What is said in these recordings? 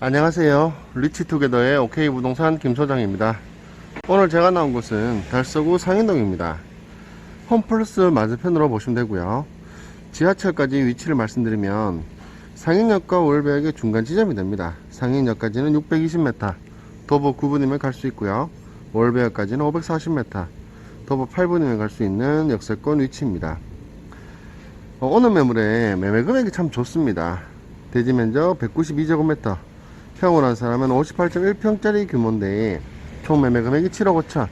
안녕하세요. 리치투게더의 OK 부동산 김소장입니다. 오늘 제가 나온 곳은 달서구 상인동입니다. 홈플러스 맞은편으로 보시면 되고요. 지하철까지 위치를 말씀드리면 상인역과 월배역의 중간 지점이 됩니다. 상인역까지는 620m, 도보 9분이면 갈 수 있고요. 월배역까지는 540m, 도보 8분이면 갈 수 있는 역세권 위치입니다. 어, 오늘 매물에 매매 금액이 참 좋습니다. 대지 면적 192제곱미터, 평을 한 사람은 58.1평짜리 규모인데 총 매매 금액이 7억 5천.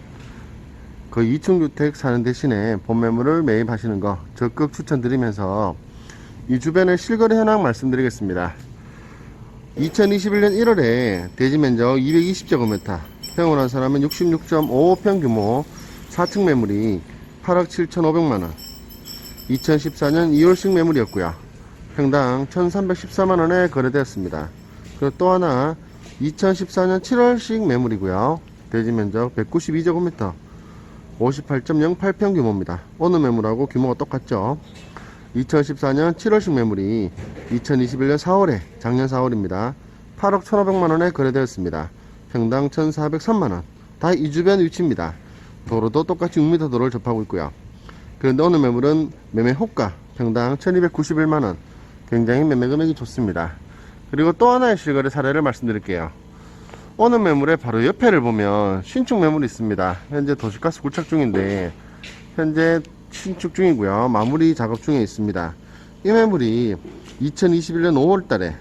그 2층 주택 사는 대신에 본 매물을 매입하시는 거 적극 추천드리면서 이 주변의 실거래 현황 말씀드리겠습니다. 2021년 1월에 대지 면적 220제곱미터, 평을 한 사람은 66.55평 규모 4층 매물이 8억 7,500만원. 2014년 2월식 매물이었고요. 평당 1,314만원에 거래되었습니다. 그리고 또 하나 2014년 7월식 매물이고요. 대지 면적 192제곱미터 58.08평 규모입니다. 어느 매물하고 규모가 똑같죠. 2014년 7월식 매물이 2021년 4월에 작년 4월입니다. 8억 1,500만원에 거래되었습니다. 평당 1,403만원. 다 이 주변 위치입니다. 도로도 똑같이 6m 도로를 접하고 있고요. 그런데 오늘 매물은 매매 호가 평당 1291만원. 굉장히 매매 금액이 좋습니다. 그리고 또 하나의 실거래 사례를 말씀드릴게요. 오늘 매물의 바로 옆에를 보면 신축 매물이 있습니다. 현재 도시가스 구착 중인데 현재 신축 중이고요. 마무리 작업 중에 있습니다. 이 매물이 2021년 5월 달에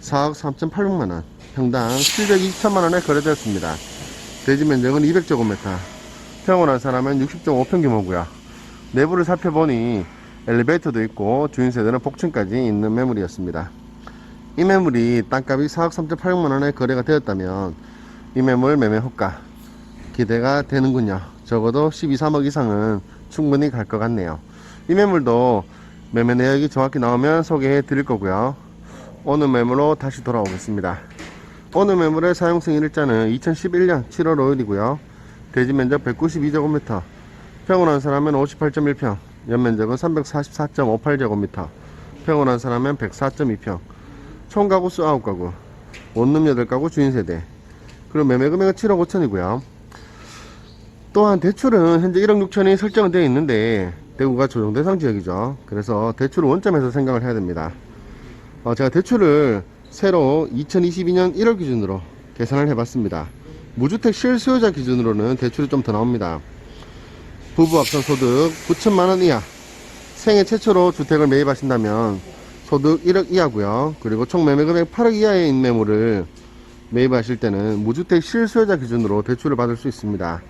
4억 3,800만 원, 평당 720천만 원에 거래되었습니다. 대지 면적은 200제곱미터, 평을 한 사람은 60.5평 규모고요. 내부를 살펴보니 엘리베이터도 있고 주인 세대는 복층까지 있는 매물이었습니다. 이 매물이 땅값이 4억 3,800만 원에 거래가 되었다면 이 매물 매매 호가 기대가 되는군요. 적어도 12, 3억 이상은 충분히 갈 것 같네요. 이 매물도 매매 내역이 정확히 나오면 소개해 드릴 거고요. 오늘 매물로 다시 돌아오겠습니다. 오늘 매물의 사용승인 일자는 2011년 7월 5일이고요. 대지 면적 192제곱미터, 평을 한 사람은 58.1평, 연면적은 344.58제곱미터, 평을 한 사람은 104.2평, 총 가구 수 9가구, 원룸 8가구 주인 세대, 그리고 매매 금액은 7억 5천이고요. 또한 대출은 현재 1억 6천이 설정은 되어 있는데 대구가 조정 대상 지역이죠. 그래서 대출을 원점에서 생각을 해야 됩니다. 어, 제가 대출을 새로 2022년 1월 기준으로 계산을 해봤습니다. 무주택 실수요자 기준으로는 대출이 좀 더 나옵니다. 부부 합산 소득 9천만 원 이하, 생애 최초로 주택을 매입하신다면 소득 1억 이하고요. 그리고 총 매매 금액 8억 이하의 인매물을 매입하실 때는 무주택 실수요자 기준으로 대출을 받을 수 있습니다.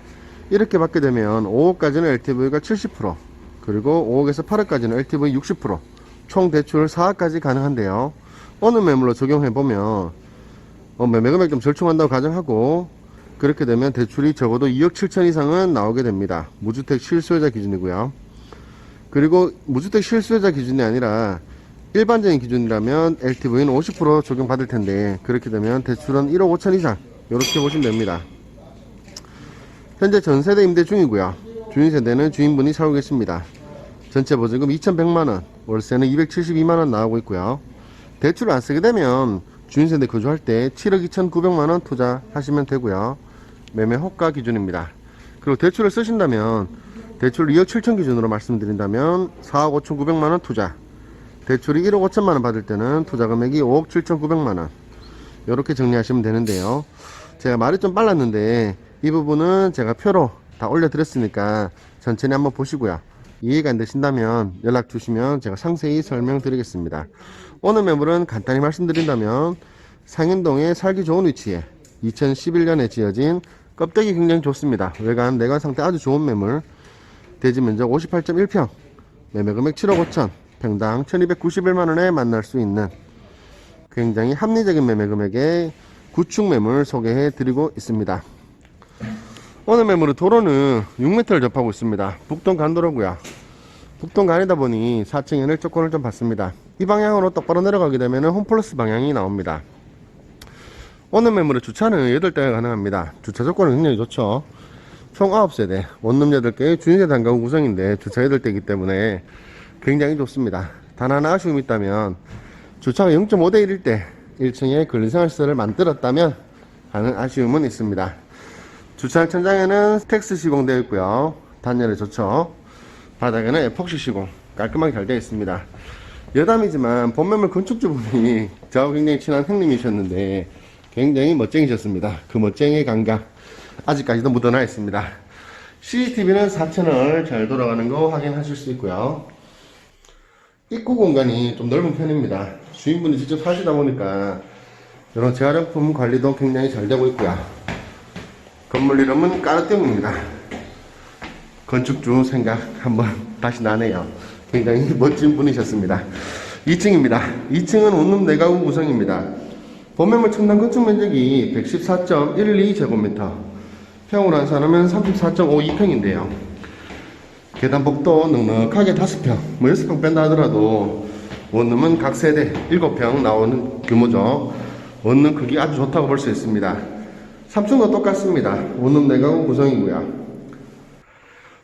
이렇게 받게 되면 5억까지는 LTV가 70% 그리고 5억에서 8억까지는 LTV 60%총 대출 4억까지 가능한데요. 어느 매물로 적용해보면 어, 매매 금액 좀 절충한다고 가정하고 그렇게 되면 대출이 적어도 2억 7천 이상은 나오게 됩니다. 무주택 실수요자 기준이고요. 그리고 무주택 실수요자 기준이 아니라 일반적인 기준이라면 LTV는 50% 적용받을 텐데 그렇게 되면 대출은 1억 5천 이상 이렇게 보시면 됩니다. 현재 전세대 임대 중이고요. 주인 세대는 주인분이 살고 계십니다. 전체 보증금 2,100만원, 월세는 272만원 나오고 있고요. 대출을 안 쓰게 되면 주인 세대 거주할 때 7억 2,900만원 투자하시면 되고요. 매매 호가 기준입니다. 그리고 대출을 쓰신다면 대출 2억 7천 기준으로 말씀드린다면 4억 5,900만원 투자. 대출이 1억 5천만원 받을 때는 투자 금액이 5억 7,900만원. 이렇게 정리하시면 되는데요. 제가 말이 좀 빨랐는데 이 부분은 제가 표로 다 올려드렸으니까 천천히 한번 보시고요. 이해가 안 되신다면 연락 주시면 제가 상세히 설명드리겠습니다. 오늘 매물은 간단히 말씀드린다면 상인동에 살기 좋은 위치에 2011년에 지어진 껍데기 굉장히 좋습니다. 외관, 내관 상태 아주 좋은 매물 대지 면적 58.1평 매매 금액 7억 5천 평당 1291만원에 만날 수 있는 굉장히 합리적인 매매 금액의 구축 매물 소개해 드리고 있습니다. 오늘 매물은 도로는 6m를 접하고 있습니다. 북동 간도로고요. 북동 간이다 보니 4층 연일 조건을 좀 받습니다. 이 방향으로 똑바로 내려가게 되면 홈플러스 방향이 나옵니다. 오늘 매물의 주차는 8대가 가능합니다. 주차 조건은 굉장히 좋죠. 총 9세대, 원룸 8개, 주인세 단가구 구성인데 주차 8대이기 때문에 굉장히 좋습니다. 단 하나 아쉬움이 있다면 주차가 0.5대 1일 때 1층에 근린생활시설을 만들었다면 하는 아쉬움은 있습니다. 주차장 천장에는 스텍스 시공되어 있고요. 단열에 좋죠. 바닥에는 에폭시 시공 깔끔하게 잘 되어 있습니다. 여담이지만 본매물 건축주분이 저하고 굉장히 친한 형님이셨는데 굉장히 멋쟁이셨습니다. 그 멋쟁이의 감각 아직까지도 묻어나 있습니다. CCTV는 4채널 잘 돌아가는 거 확인하실 수 있고요. 입구 공간이 좀 넓은 편입니다. 주인분이 직접 사시다 보니까 이런 재활용품 관리도 굉장히 잘 되고 있고요. 건물 이름은 까르띠용입니다. 건축주 생각 한번 다시 나네요. 굉장히 멋진 분이셨습니다. 2층입니다. 2층은 원룸 내가구 구성입니다. 본매물 첨단 건축 면적이 114.12제곱미터, 평으로 환산하면 34.52평인데요. 계단복도 넉넉하게 5평, 뭐 6평 뺀다 하더라도 원룸은 각 세대 7평 나오는 규모죠. 원룸 크기 아주 좋다고 볼 수 있습니다. 3층도 똑같습니다. 원룸 내가구 구성이고요.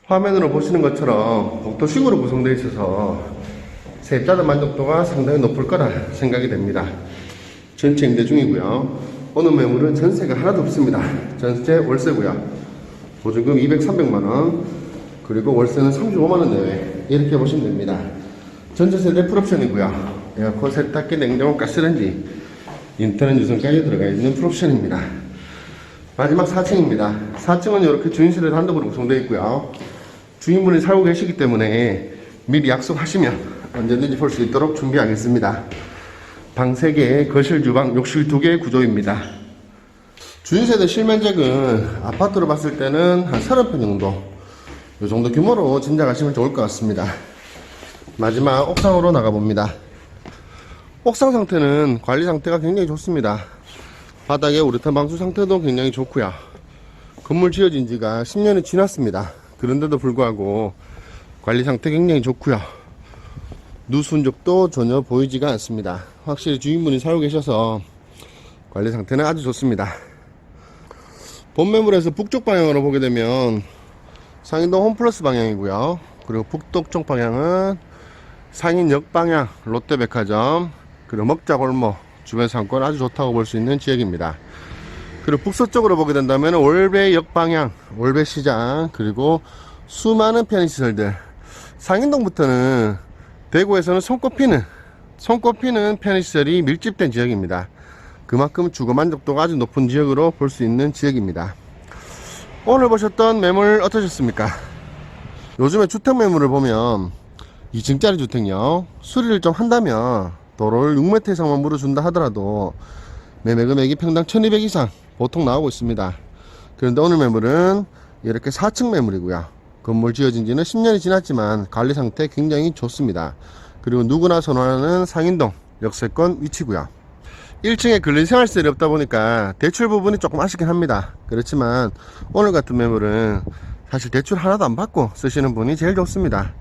화면으로 보시는 것처럼 복도식으로 구성되어 있어서 세입자들 만족도가 상당히 높을 거라 생각이 됩니다. 전체 임대 중이고요. 오늘 매물은 전세가 하나도 없습니다. 전세 월세고요. 보증금 200, 300만 원, 그리고 월세는 35만 원 내외 이렇게 보시면 됩니다. 전체 세대 풀옵션이고요. 에어컨, 세탁기, 냉장고, 가스레인지, 인터넷 유선까지 들어가 있는 풀옵션입니다. 마지막 4층입니다. 4층은 이렇게 주인실에 단독으로 구성되어 있고요. 주인분이 살고 계시기 때문에 미리 약속하시면 언제든지 볼 수 있도록 준비하겠습니다. 방 3개, 거실, 주방, 욕실 2개의 구조입니다. 주인세대 실면적은 아파트로 봤을 때는 한 30평 정도, 이 정도 규모로 짐작하시면 좋을 것 같습니다. 마지막 옥상으로 나가봅니다. 옥상 상태는 관리 상태가 굉장히 좋습니다. 바닥에 우레탄 방수 상태도 굉장히 좋고요. 건물 지어진 지가 10년이 지났습니다. 그런데도 불구하고 관리 상태 굉장히 좋고요. 누순적도 전혀 보이지가 않습니다. 확실히 주인분이 살고 계셔서 관리 상태는 아주 좋습니다. 본매물에서 북쪽 방향으로 보게 되면 상인동 홈플러스 방향이고요. 그리고 북동쪽 방향은 상인역 방향 롯데백화점 그리고 먹자골목 주변 상권 아주 좋다고 볼 수 있는 지역입니다. 그리고 북서쪽으로 보게 된다면 올배역 방향, 올배시장 그리고 수많은 편의시설들 상인동부터는 대구에서는 손꼽히는 손꼽히는 편의시설이 밀집된 지역입니다. 그만큼 주거 만족도가 아주 높은 지역으로 볼 수 있는 지역입니다. 오늘 보셨던 매물 어떠셨습니까? 요즘에 주택 매물을 보면 2층짜리 주택요 수리를 좀 한다면 도로를 6m 이상만 물어준다 하더라도 매매 금액이 평당 1200 이상 보통 나오고 있습니다. 그런데 오늘 매물은 이렇게 4층 매물이고요. 건물 지어진 지는 10년이 지났지만 관리 상태 굉장히 좋습니다. 그리고 누구나 선호하는 상인동 역세권 위치고요. 1층에 근린 생활시설이 없다 보니까 대출 부분이 조금 아쉽긴 합니다. 그렇지만 오늘 같은 매물은 사실 대출 하나도 안 받고 쓰시는 분이 제일 좋습니다.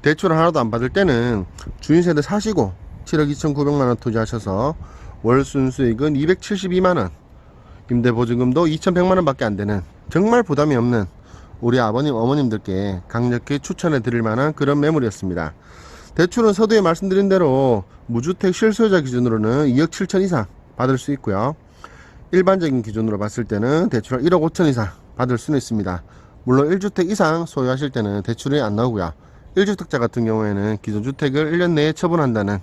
대출 하나도 안 받을 때는 주인세대 사시고 7억 2,900만원 투자하셔서 월 순수익은 272만원 임대보증금도 2,100만원 밖에 안 되는 정말 부담이 없는 우리 아버님 어머님들께 강력히 추천해 드릴 만한 그런 매물이었습니다. 대출은 서두에 말씀드린 대로 무주택 실소유자 기준으로는 2억 7천 이상 받을 수 있고요. 일반적인 기준으로 봤을 때는 대출을 1억 5천 이상 받을 수는 있습니다. 물론 1주택 이상 소유하실 때는 대출이 안 나오고요. 1주택자 같은 경우에는 기존 주택을 1년 내에 처분한다는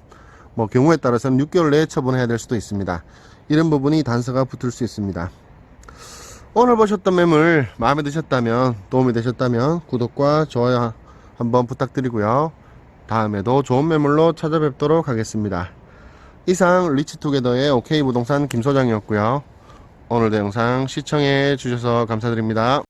뭐 경우에 따라서는 6개월 내에 처분해야 될 수도 있습니다. 이런 부분이 단서가 붙을 수 있습니다. 오늘 보셨던 매물 마음에 드셨다면 도움이 되셨다면 구독과 좋아요 한번 부탁드리고요. 다음에도 좋은 매물로 찾아뵙도록 하겠습니다. 이상 리치투게더의 OK 부동산 김 소장이었고요. 오늘도 영상 시청해 주셔서 감사드립니다.